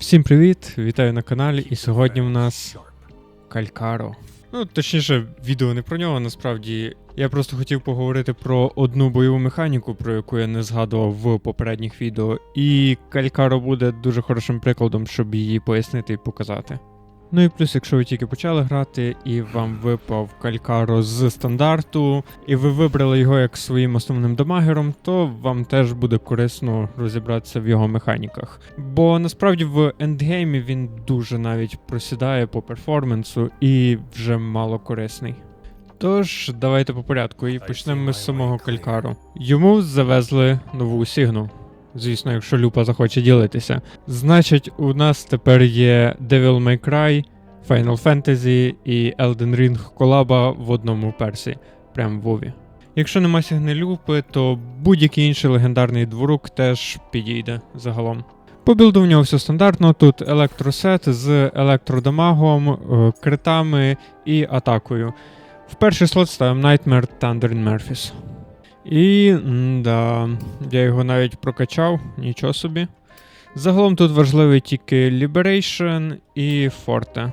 Всім привіт! Вітаю на каналі. І сьогодні в нас Калькаро. Ну, точніше, відео не про нього, насправді. Я просто хотів поговорити про одну бойову механіку, про яку я не згадував в попередніх відео. І Калькаро буде дуже хорошим прикладом, щоб її пояснити і показати. Ну і плюс, якщо ви тільки почали грати і вам випав Калькаро з стандарту, і ви вибрали його як своїм основним дамагером, то вам теж буде корисно розібратися в його механіках. Бо насправді в ендгеймі він дуже навіть просідає по перформансу і вже мало корисний. Тож, давайте по порядку і почнемо ми з самого Калькару. Йому завезли нову сігну. Звісно, якщо Люпа захоче ділитися. Значить, у нас тепер є Devil May Cry, Final Fantasy і Elden Ring колаба в одному персі, прям в Вові. Якщо нема сігни Люпи, то будь-який інший легендарний дворук теж підійде загалом. По білду в нього все стандартно. Тут електросет з електродамагом, е, критами і атакою. В перший слот ставимо Nightmare Thunder Murphys. І да, я його навіть прокачав, нічого собі. Загалом тут важливий тільки Liberation і Forte.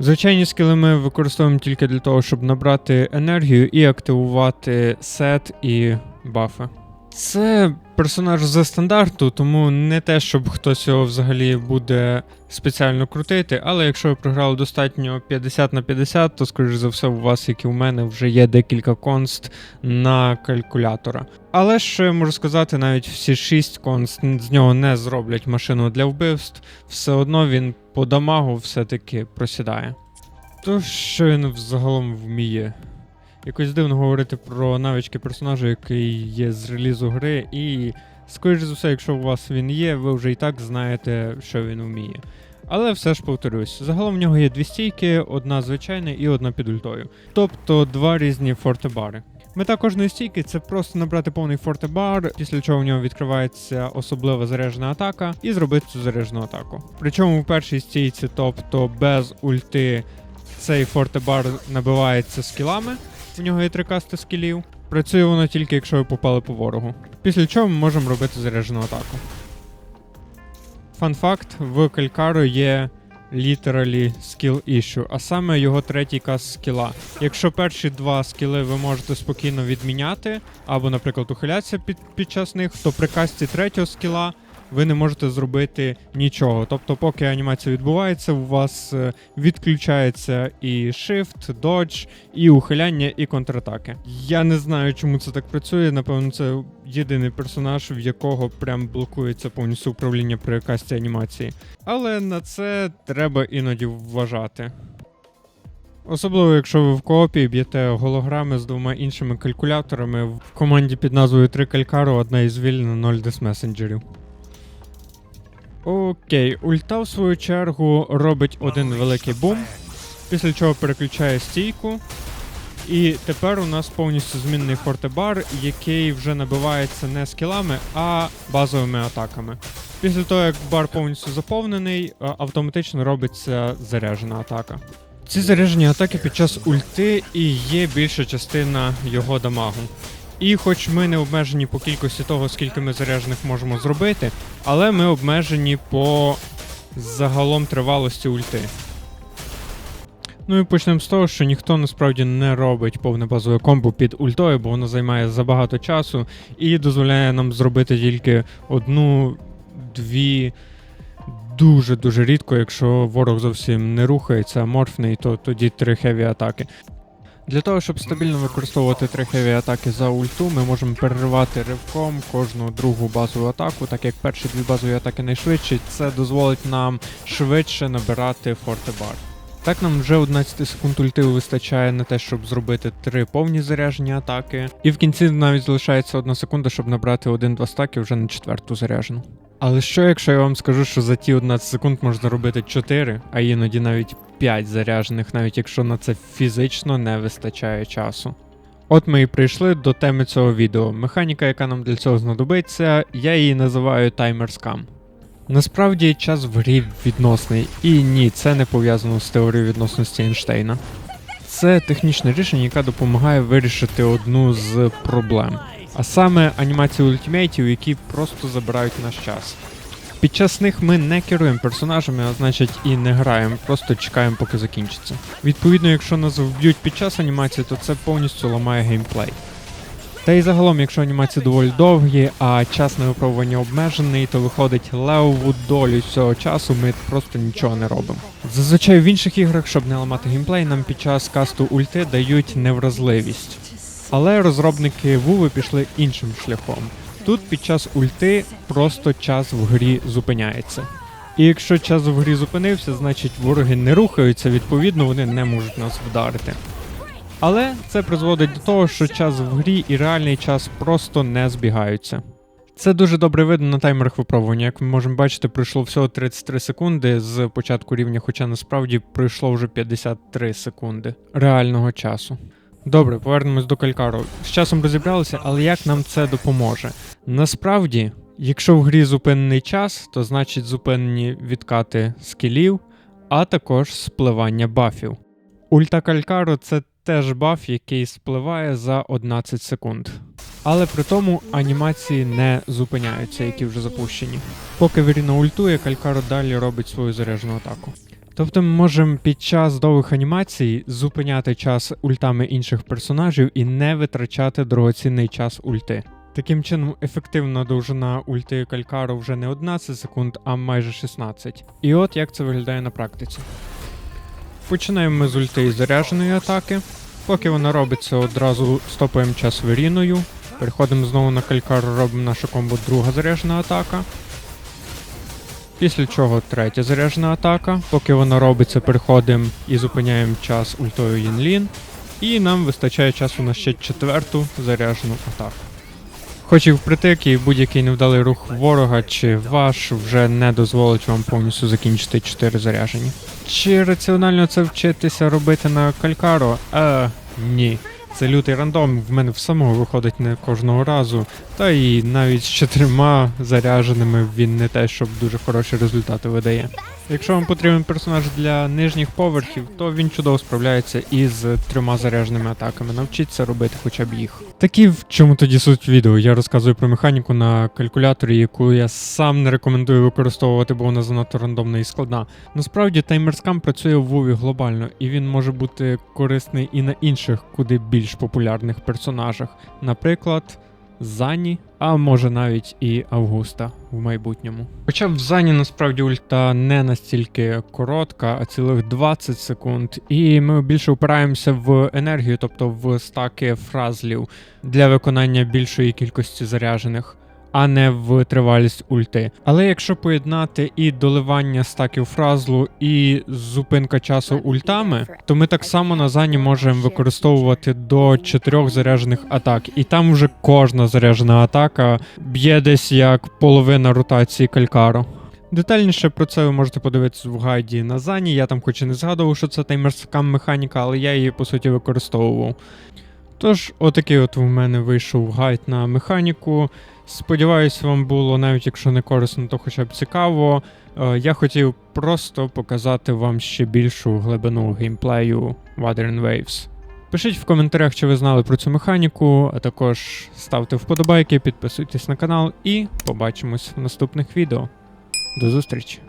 Звичайні скіли ми використовуємо тільки для того, щоб набрати енергію і активувати сет і бафи. Це персонаж за стандарту, тому не те, щоб хтось його взагалі буде спеціально крутити, але якщо ви програли достатньо 50 на 50, то, скоріш за все, у вас, як і у мене, вже є декілька конст на калькулятора. Але я можу сказати, навіть всі 6 конст з нього не зроблять машину для вбивств, все одно він по дамагу все-таки просідає. То що він взагалом вміє? Якось дивно говорити про навички персонажа, який є з релізу гри, і, скоріш за все, якщо у вас він є, ви вже і так знаєте, що він вміє. Але все ж повторюсь, загалом в нього є дві стійки, одна звичайна і одна під ультою. Тобто два різні фортебари. Мета кожної стійки це просто набрати повний фортебар, після чого в нього відкривається особлива заряджена атака, і зробити цю заряджену атаку. Причому в першій стійці, тобто без ульти, цей фортебар набивається скілами. У нього є три касти скілів. Працює воно тільки, якщо ви попали по ворогу. Після чого ми можемо робити заряджену атаку. Фан-факт: в Калькаро є літералі скіл ішу, а саме його третій каст скіла. Якщо перші два скіли ви можете спокійно відміняти, або, наприклад, ухилятися під, під час них, то при касті третього скіла ви не можете зробити нічого. Тобто, поки анімація відбувається, у вас е, відключається і Shift, Dodge, і ухиляння, і контратаки. Я не знаю, чому це так працює. Напевно, це єдиний персонаж, в якого прям блокується повністю управління при касті анімації. Але на це треба іноді вважати. Особливо, якщо ви в коопі б'єте голограми з двома іншими калькуляторами в команді під назвою 3 Калькаро, одна із вільна 0 десмесенджерів. Окей, ульта в свою чергу робить один великий бум, після чого переключає стійку. І тепер у нас повністю змінний фортебар, який вже набивається не скілами, а базовими атаками. Після того, як бар повністю заповнений, автоматично робиться заряджена атака. Ці заряджені атаки під час ульти і є більша частина його дамагу. І хоч ми не обмежені по кількості того, скільки ми заряджених можемо зробити, але ми обмежені по загалом тривалості ульти. Ну і почнемо з того, що ніхто насправді не робить повне базове комбо під ультою, бо воно займає забагато часу і дозволяє нам зробити тільки одну, дві. Дуже-дуже рідко, якщо ворог зовсім не рухається, морфний, то тоді три хеві атаки. Для того, щоб стабільно використовувати три хеві атаки за ульту, ми можемо переривати ривком кожну другу базову атаку, так як перші дві базові атаки найшвидші, це дозволить нам швидше набирати фортебар. Так нам вже 11 секунд ульти вистачає на те, щоб зробити три повні заряжені атаки. І в кінці навіть залишається одна секунда, щоб набрати один-два стаки вже на четверту заряжену. Але що, якщо я вам скажу, що за ті 11 секунд можна робити 4, а іноді навіть 5 заряджених, навіть якщо на це фізично не вистачає часу. От ми і прийшли до теми цього відео. Механіка, яка нам для цього знадобиться, я її називаю таймер скам. Насправді час в грі відносний, і ні, це не пов'язано з теорією відносності Ейнштейна. Це технічне рішення, яке допомагає вирішити одну з проблем, а саме анімації ультимейтів, які просто забирають наш час. Під час них ми не керуємо персонажами, а значить і не граємо, просто чекаємо, поки закінчиться. Відповідно, якщо нас вб'ють під час анімації, то це повністю ламає геймплей. Та й загалом, якщо анімації доволі довгі, а час на випробування обмежений, то виходить левову долю цього часу ми просто нічого не робимо. Зазвичай в інших іграх, щоб не ламати геймплей, нам під час касту ульти дають невразливість. Але розробники Вуви пішли іншим шляхом. Тут під час ульти просто час в грі зупиняється. І якщо час в грі зупинився, значить вороги не рухаються, відповідно вони не можуть нас вдарити. Але це призводить до того, що час в грі і реальний час просто не збігаються. Це дуже добре видно на таймерах випробування. Як ми можемо бачити, пройшло всього 33 секунди з початку рівня, хоча насправді пройшло вже 53 секунди реального часу. Добре, повернемось до калькару. З часом розібралися, але як нам це допоможе? Насправді, якщо в грі зупинений час, то значить зупинені відкати скілів, а також спливання бафів. Ульта Калькару це теж баф, який спливає за 11 секунд. Але при тому анімації не зупиняються, які вже запущені. Поки Веріна ультує, Калькаро далі робить свою заряджену атаку. Тобто ми можемо під час довгих анімацій зупиняти час ультами інших персонажів і не витрачати дорогоцінний час ульти. Таким чином, ефективна довжина ульти Калькаро вже не 11 секунд, а майже 16. І от як це виглядає на практиці. Починаємо ми з ульти і зарядженої атаки. Поки вона робиться, одразу стопаємо час виріною. Переходимо знову на калькару, робимо нашу комбо друга заряджена атака. Після чого третя заряджена атака. Поки вона робиться, переходимо і зупиняємо час ультою Єнлін. І нам вистачає часу на ще четверту заряджену атаку. Хоч і впритик, і будь-який невдалий рух ворога чи ваш вже не дозволить вам повністю закінчити 4 заряжені. Чи раціонально це вчитися робити на калькаро? Е, ні. Це лютий рандом, в мене в самого виходить не кожного разу. Та і навіть з чотирма заряженими він не те, щоб дуже хороші результати видає. Якщо вам потрібен персонаж для нижніх поверхів, то він чудово справляється із трьома заряженими атаками. Навчіться робити хоча б їх. Такі в чому тоді суть відео. Я розказую про механіку на калькуляторі, яку я сам не рекомендую використовувати, бо вона занадто рандомна і складна. Насправді таймерскам працює в Вові глобально, і він може бути корисний і на інших, куди більш популярних персонажах. Наприклад. Зані, а може навіть і Августа в майбутньому. Хоча в Зані насправді ульта не настільки коротка, а цілих 20 секунд, і ми більше опираємося в енергію, тобто в стаки фразлів для виконання більшої кількості заряжених. А не в тривалість ульти. Але якщо поєднати і доливання стаків фразлу, і зупинка часу ультами, то ми так само на зані можемо використовувати до чотирьох заряджених атак. І там вже кожна заряджена атака б'є десь як половина ротації калькаро. Детальніше про це ви можете подивитися в гайді на зані. Я там хоч і не згадував, що це таймерскам механіка, але я її по суті використовував. Тож, отакий от в мене вийшов гайд на механіку. Сподіваюсь, вам було, навіть якщо не корисно, то хоча б цікаво. Е, Я хотів просто показати вам ще більшу глибину геймплею Wuthering Waves. Пишіть в коментарях, чи ви знали про цю механіку, а також ставте вподобайки, підписуйтесь на канал і побачимось в наступних відео. До зустрічі!